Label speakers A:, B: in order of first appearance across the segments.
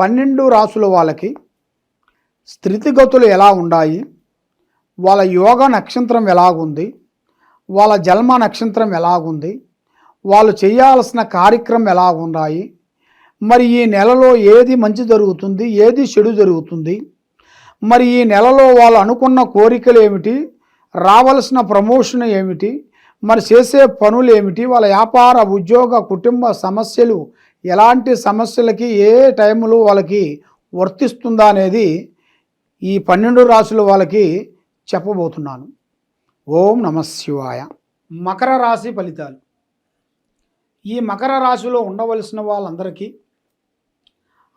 A: పన్నెండు రాసుల వాళ్ళకి స్థితిగతులు ఎలా ఉన్నాయి వాళ్ళ యోగ నక్షత్రం ఎలాగుంది? వాళ్ళ జన్మ నక్షత్రం ఎలాగుంది? వాళ్ళు చేయాల్సిన కార్యక్రమం ఎలా ఉన్నాయి? మరి ఈ నెలలో ఏది మంచి జరుగుతుంది? ఏది చెడు జరుగుతుంది? మరి ఈ నెలలో వాళ్ళు అనుకున్న కోరికలు ఏమిటి? రావలసిన ప్రమోషన్ ఏమిటి? మరి చేసే పనులు ఏమిటి? వాళ్ళ వ్యాపార ఉద్యోగ కుటుంబ సమస్యలు ఎలాంటి సమస్యలకి ఏ టైంలో వాళ్ళకి వర్తిస్తుందా అనేది ఈ పన్నెండు రాశులు వాళ్ళకి చెప్పబోతున్నాను. ఓం నమ శివాయ. మకర రాశి ఫలితాలు. ఈ మకర రాశిలో ఉండవలసిన వాళ్ళందరికీ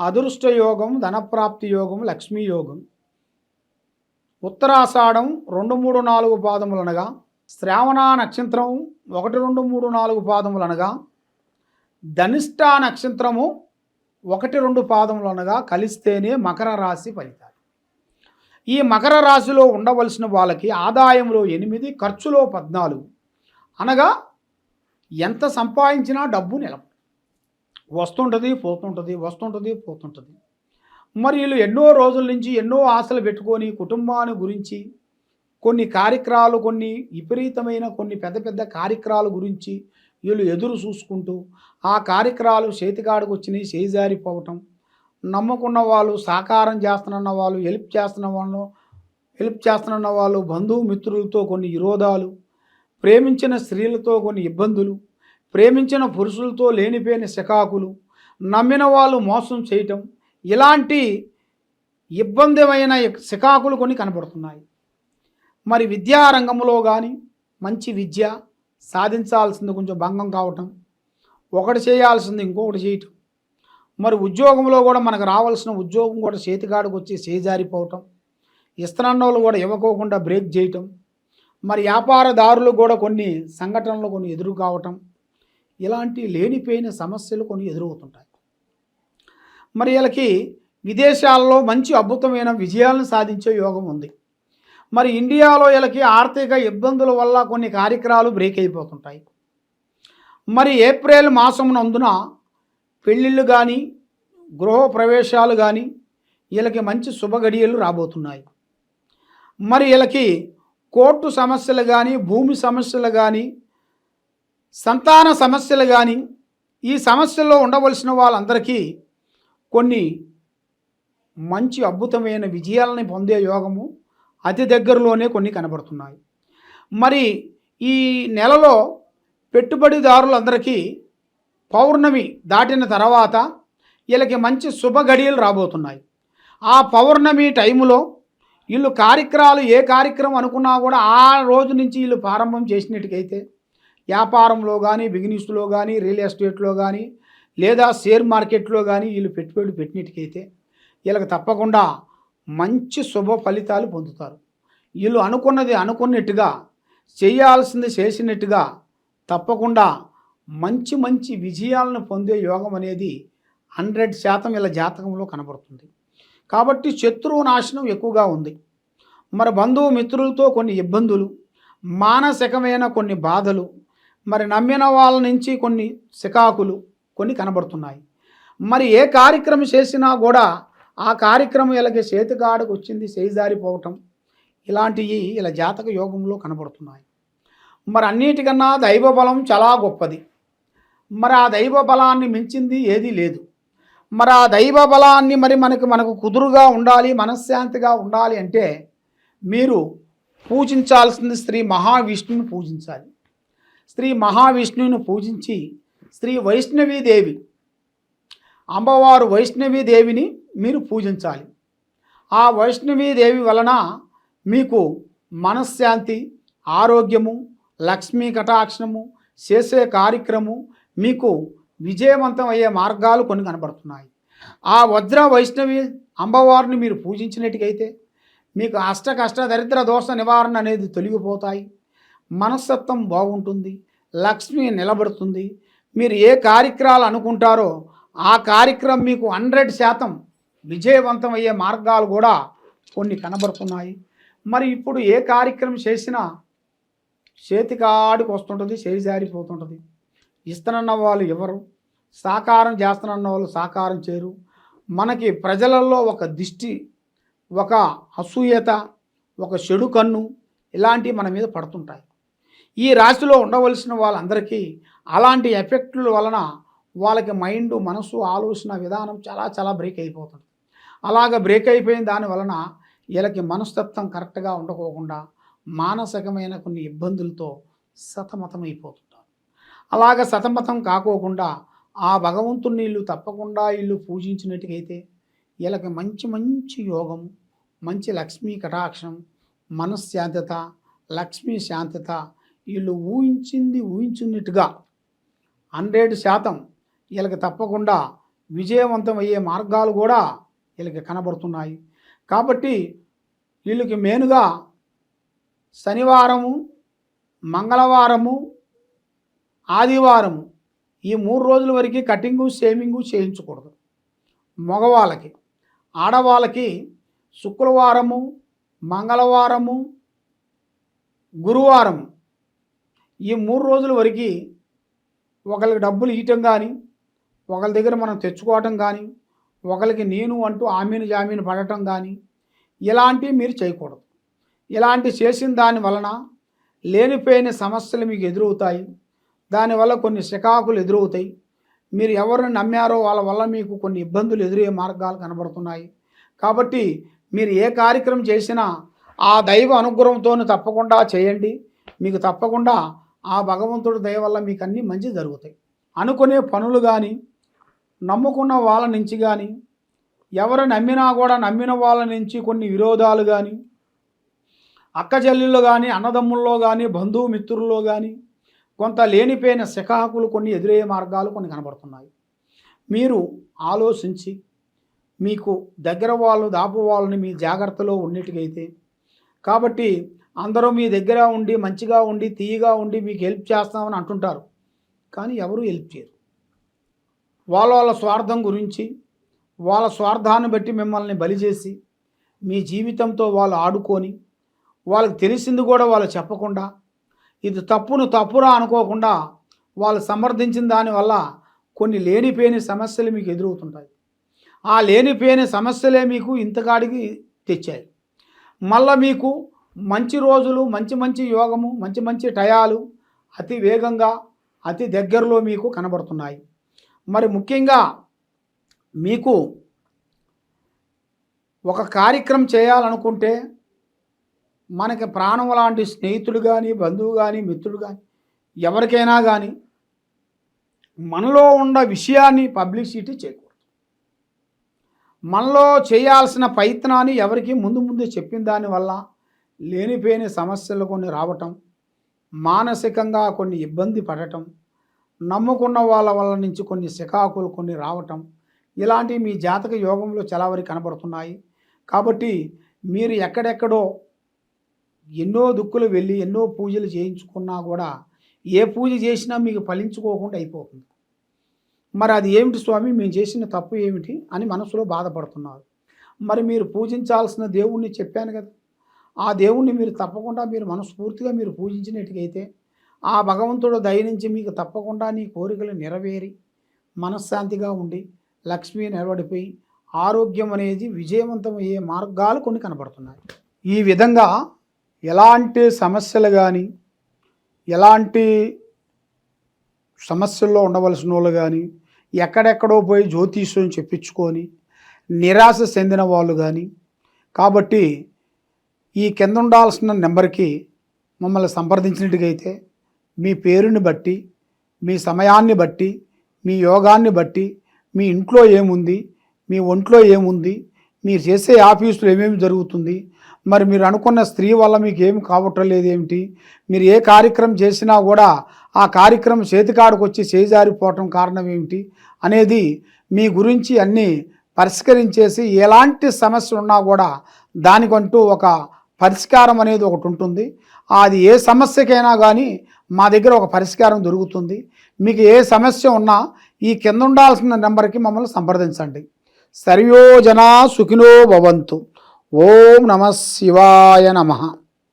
A: అదృష్ట యోగం ధనప్రాప్తి యోగం లక్ష్మీ యోగం. ఉత్తరాషాఢం రెండు మూడు నాలుగు పాదములు అనగా శ్రావణ నక్షత్రం ఒకటి రెండు మూడు నాలుగు పాదములు అనగా ధనిష్ట నక్షత్రము ఒకటి రెండు పాదములు అనగా కలిస్తేనే మకర రాశి ఫలితాలు. ఈ మకర రాశిలో ఉండవలసిన వాళ్ళకి ఆదాయంలో ఎనిమిది ఖర్చులో పద్నాలుగు. అనగా ఎంత సంపాదించినా డబ్బు నిలవ వస్తుంటుంది పోతుంటుంది వస్తుంటుంది పోతుంటుంది. మరి వీళ్ళు ఎన్నో రోజుల నుంచి ఎన్నో ఆశలు పెట్టుకొని కుటుంబాన్ని గురించి కొన్ని కార్యక్రమాలు కొన్ని విపరీతమైన కొన్ని పెద్ద పెద్ద కార్యక్రమాల గురించి వీళ్ళు ఎదురు చూసుకుంటూ ఆ కార్యక్రమాలు చేతికాడికి వచ్చినాయి చేజారిపోవటం. నమ్ముకున్న వాళ్ళు సాకారం చేస్తున్న వాళ్ళు హెల్ప్ చేస్తున్న వాళ్ళు హెల్ప్ చేస్తున్న వాళ్ళు బంధువు మిత్రులతో కొన్ని విరోధాలు ప్రేమించిన స్త్రీలతో కొన్ని ఇబ్బందులు ప్రేమించిన పురుషులతో లేనిపోయిన శకాకులు నమ్మిన వాళ్ళు మోసం చేయటం ఇలాంటి ఇబ్బందిమైన శకాకులు కొన్ని కనబడుతున్నాయి. మరి విద్యారంగంలో కానీ మంచి విద్య సాధించాల్సింది కొంచెం భంగం కావటం ఒకటి చేయాల్సింది ఇంకొకటి చేయటం. మరి ఉద్యోగంలో కూడా మనకు రావాల్సిన ఉద్యోగం కూడా చేతికాడికి వచ్చి చేజారిపోవటం ఇస్తున్న వాళ్ళు కూడా ఇవ్వకోకుండా బ్రేక్ చేయటం మరి వ్యాపారదారులు కూడా కొన్ని సంఘటనలు కొన్ని ఎదురు కావటం ఇలాంటి లేనిపోయిన సమస్యలు కొన్ని ఎదురవుతుంటాయి. మరి వీళ్ళకి విదేశాల్లో మంచి అద్భుతమైన విజయాలను సాధించే యోగం ఉంది. మరి ఇండియాలో వీళ్ళకి ఆర్థిక ఇబ్బందుల వల్ల కొన్ని కార్యక్రమాలు బ్రేక్ అయిపోతుంటాయి. మరి ఏప్రిల్ మాసమునందున పెళ్ళిళ్ళు కానీ గృహ ప్రవేశాలు కానీ వీళ్ళకి మంచి శుభగడియలు రాబోతున్నాయి. మరి వీళ్ళకి కోర్టు సమస్యలు కానీ భూమి సమస్యలు కానీ సంతాన సమస్యలు కానీ ఈ సమస్యల్లో ఉండవలసిన వాళ్ళందరికీ కొన్ని మంచి అద్భుతమైన విజయాలని పొందే యోగము అతి దగ్గరలోనే కొన్ని కనబడుతున్నాయి. మరి ఈ నెలలో పెట్టుబడిదారులందరికీ పౌర్ణమి దాటిన తర్వాత వీళ్ళకి మంచి శుభ గడియలు రాబోతున్నాయి. ఆ పౌర్ణమి టైములో వీళ్ళు కార్యక్రమాలు ఏ కార్యక్రమం అనుకున్నా కూడా ఆ రోజు నుంచి వీళ్ళు ప్రారంభం చేసినట్టుకైతే వ్యాపారంలో కానీ బిజినెస్లో కానీ రియల్ ఎస్టేట్లో కానీ లేదా షేర్ మార్కెట్లో కానీ వీళ్ళు పెట్టుబడి పెట్టినట్టుకైతే వీళ్ళకి తప్పకుండా మంచి శుభ ఫలితాలు పొందుతారు. వీళ్ళు అనుకున్నది అనుకున్నట్టుగా చేయాల్సింది చేసినట్టుగా తప్పకుండా మంచి మంచి విజయాలను పొందే యోగం అనేది హండ్రెడ్ శాతం ఇలా జాతకంలో కనబడుతుంది. కాబట్టి శత్రువు నాశనం ఎక్కువగా ఉంది. మరి బంధువు మిత్రులతో కొన్ని ఇబ్బందులు మానసికమైన కొన్ని బాధలు మరి నమ్మిన వాళ్ళ నుంచి కొన్ని శికాకులు కొన్ని కనబడుతున్నాయి. మరి ఏ కార్యక్రమం చేసినా కూడా ఆ కార్యక్రమం ఇలాగే చేతికాడకు వచ్చింది చేజారిపోవటం ఇలాంటివి ఇలా జాతక యోగంలో కనబడుతున్నాయి. మరి అన్నిటికన్నా దైవ బలం చాలా గొప్పది. మరి ఆ దైవ బలాన్ని మించింది ఏదీ లేదు. మరి ఆ దైవ బలాన్ని మరి మనకు మనకు కుదురుగా ఉండాలి మనశ్శాంతిగా ఉండాలి అంటే మీరు పూజించాల్సింది శ్రీ మహావిష్ణువుని పూజించాలి. శ్రీ మహావిష్ణువుని పూజించి శ్రీ వైష్ణవీదేవి అమ్మవారు వైష్ణవీదేవిని మీరు పూజించాలి. ఆ వైష్ణవీదేవి వలన మీకు మనశ్శాంతి ఆరోగ్యము లక్ష్మీ కటాక్షణము చేసే కార్యక్రమం మీకు విజయవంతం అయ్యే మార్గాలు కొన్ని కనబడుతున్నాయి. ఆ వజ్ర వైష్ణవి అమ్మవారిని మీరు పూజించినట్టుకైతే మీకు అష్ట కష్ట దరిద్ర దోష నివారణ అనేది తొలగిపోతాయి. మనస్తత్వం బాగుంటుంది. లక్ష్మి నిలబడుతుంది. మీరు ఏ కార్యక్రమాలు అనుకుంటారో ఆ కార్యక్రమం మీకు హండ్రెడ్ శాతం విజయవంతం అయ్యే మార్గాలు కూడా కొన్ని కనబడుతున్నాయి. మరి ఇప్పుడు ఏ కార్యక్రమం చేసినా చేతికాడికి వస్తుంటుంది చేయి జారిపోతుంటుంది. ఇస్తానన్న వాళ్ళు ఎవరు? సాకారం చేస్తానన్న వాళ్ళు సాకారం చేయరు. మనకి ప్రజలలో ఒక దిష్టి ఒక అసూయత ఒక చెడు కన్ను ఇలాంటివి మన మీద పడుతుంటాయి. ఈ రాశిలో ఉండవలసిన వాళ్ళందరికీ అలాంటి ఎఫెక్టుల వలన వాళ్ళకి మైండ్ మనసు ఆలోచన విధానం చాలా చాలా బ్రేక్ అయిపోతుంది. అలాగ బ్రేక్ అయిపోయిన దాని వలన వీళ్ళకి మనస్తత్వం కరెక్ట్గా ఉండకోకుండా మానసికమైన కొన్ని ఇబ్బందులతో సతమతమైపోతుంటారు. అలాగ సతమతం కాకోకుండా ఆ భగవంతుని ఇల్లు తప్పకుండా ఇల్లు పూజించినట్టుకైతే వీళ్ళకి మంచి మంచి యోగం మంచి లక్ష్మీ కటాక్షం మనశ్శాంతత లక్ష్మీ శాంతత వీళ్ళు ఊహించింది ఊహించినట్టుగా హండ్రెడ్ శాతం వీళ్ళకి తప్పకుండా విజయవంతం అయ్యే మార్గాలు కూడా వీళ్ళకి కనబడుతున్నాయి. కాబట్టి వీళ్ళకి మెయిన్గా శనివారము మంగళవారము ఆదివారము ఈ మూడు రోజుల వరకు కటింగు షేవింగు చేయించకూడదు. మగవాళ్ళకి ఆడవాళ్ళకి శుక్రవారము మంగళవారము గురువారము ఈ మూడు రోజుల వరకు ఒకరికి డబ్బులు ఇవ్వటం కానీ ఒకరి దగ్గర మనం తెచ్చుకోవటం కానీ ఒకరికి నేను అంటూ ఆమెను జామీను పడటం కానీ ఇలాంటివి మీరు చేయకూడదు. ఇలాంటి చేసిన దాని వలన లేనిపోయిన సమస్యలు మీకు ఎదురవుతాయి. దానివల్ల కొన్ని శికాకులు ఎదురవుతాయి. మీరు ఎవరిని నమ్మారో వాళ్ళ వల్ల మీకు కొన్ని ఇబ్బందులు ఎదురయ్యే మార్గాలు కనబడుతున్నాయి. కాబట్టి మీరు ఏ కార్యక్రమం చేసినా ఆ దైవ అనుగ్రహంతో తప్పకుండా చేయండి. మీకు తప్పకుండా ఆ భగవంతుడి దయ వల్ల మీకు అన్నీ మంచి జరుగుతాయి. అనుకునే పనులు కానీ నమ్ముకున్న వాళ్ళ నుంచి కానీ ఎవరు నమ్మినా కూడా నమ్మిన వాళ్ళ నుంచి కొన్ని విరోధాలు కానీ అక్క చెల్లెళ్ళు కానీ అన్నదమ్ముల్లో కానీ బంధువు మిత్రుల్లో కానీ కొంత లేనిపోయిన శకాకులు కొన్ని ఎదురయ్యే మార్గాలు కొన్ని కనబడుతున్నాయి. మీరు ఆలోచించి మీకు దగ్గర వాళ్ళు దాపు వాళ్ళని మీ జాగ్రత్తలో ఉన్నట్టుగైతే కాబట్టి అందరూ మీ దగ్గర ఉండి మంచిగా ఉండి తీయగా ఉండి మీకు హెల్ప్ చేస్తామని అంటుంటారు. కానీ ఎవరు హెల్ప్ చేయరు. వాళ్ళ వాళ్ళ స్వార్థం గురించి వాళ్ళ స్వార్థాన్ని బట్టి మిమ్మల్ని బలి చేసి మీ జీవితంతో వాళ్ళు ఆడుకొని వాళ్ళకి తెలిసింది కూడా వాళ్ళు చెప్పకుండా ఇది తప్పును తప్పురా అనుకోకుండా వాళ్ళు సమర్థించిన దానివల్ల కొన్ని లేనిపోయిన సమస్యలు మీకు ఎదురవుతుంటాయి. ఆ లేనిపోయిన సమస్యలే మీకు ఇంతకాడికి తెచ్చాయి. మళ్ళా మీకు మంచి రోజులు మంచి మంచి యోగము మంచి మంచి టయాలు అతి వేగంగా అతి దగ్గరలో మీకు కనబడుతున్నాయి. మరి ముఖ్యంగా మీకు ఒక కార్యక్రమం చేయాలనుకుంటే మనకి ప్రాణం లాంటి స్నేహితుడు కానీ బంధువు కానీ మిత్రుడు కానీ ఎవరికైనా కానీ మనలో ఉన్న విషయాన్ని పబ్లిసిటీ చేయకూడదు. మనలో చేయాల్సిన ప్రయత్నాన్ని ఎవరికి ముందు ముందు చెప్పిన దానివల్ల లేనిపోయిన సమస్యలు కొన్ని రావటం మానసికంగా కొన్ని ఇబ్బంది పడటం నమ్ముకున్న వాళ్ళ వల్ల నుంచి కొన్ని శికాకులు కొన్ని రావటం ఇలాంటివి మీ జాతక యోగంలో చలావరి కనబడుతున్నాయి. కాబట్టి మీరు ఎక్కడెక్కడో ఎన్నో దుక్కులు వెళ్ళి ఎన్నో పూజలు చేయించుకున్నా కూడా ఏ పూజ చేసినా మీకు ఫలించుకోకుండా అయిపోతుంది. మరి అది ఏమిటి స్వామి? మేము చేసిన తప్పు ఏమిటి అని మనసులో బాధపడుతున్నారు. మరి మీరు పూజించాల్సిన దేవుణ్ణి చెప్పాను కదా. ఆ దేవుణ్ణి మీరు తప్పకుండా మీరు మనస్ఫూర్తిగా మీరు పూజించినట్టుకైతే ఆ భగవంతుడు దయ నుంచి మీకు తప్పకుండా నీ కోరికలు నెరవేరి మనశ్శాంతిగా ఉండి లక్ష్మి నిలబడిపోయి ఆరోగ్యం అనేది విజయవంతమయ్యే మార్గాలు కొన్ని కనబడుతున్నాయి. ఈ విధంగా ఎలాంటి సమస్యలు కానీ ఎలాంటి సమస్యల్లో ఉండవలసిన వాళ్ళు కానీ ఎక్కడెక్కడో పోయి జ్యోతిష్యం చెప్పించుకొని నిరాశ చెందిన వాళ్ళు కానీ కాబట్టి ఈ కింద ఉండాల్సిన నెంబర్కి మమ్మల్ని సంప్రదించినట్టుగైతే మీ పేరుని బట్టి మీ సమయాన్ని బట్టి మీ యోగాన్ని బట్టి మీ ఇంట్లో ఏముంది మీ ఒంట్లో ఏముంది మీరు చేసే ఆఫీసులో ఏమేమి జరుగుతుంది మరి మీరు అనుకున్న స్త్రీ వల్ల మీకు ఏమి కావట్లేదు ఏమిటి మీరు ఏ కార్యక్రమం చేసినా కూడా ఆ కార్యక్రమం చేతికాడికి వచ్చి చేజారిపోవటం కారణం ఏమిటి అనేది మీ గురించి అన్నీ పరిష్కరించేసి ఎలాంటి సమస్య ఉన్నా కూడా దానికంటూ ఒక పరిష్కారం అనేది ఒకటి ఉంటుంది. అది ఏ సమస్యకైనా కానీ మా దగ్గర ఒక పరిష్కారం దొరుకుతుంది. మీకు ఏ సమస్య ఉన్నా ఈ కింద ఉండాల్సిన నెంబర్కి మమ్మల్ని సంప్రదించండి. సర్వోజనా సుఖినో భవంతు. ఓం నమ శివాయ నమః.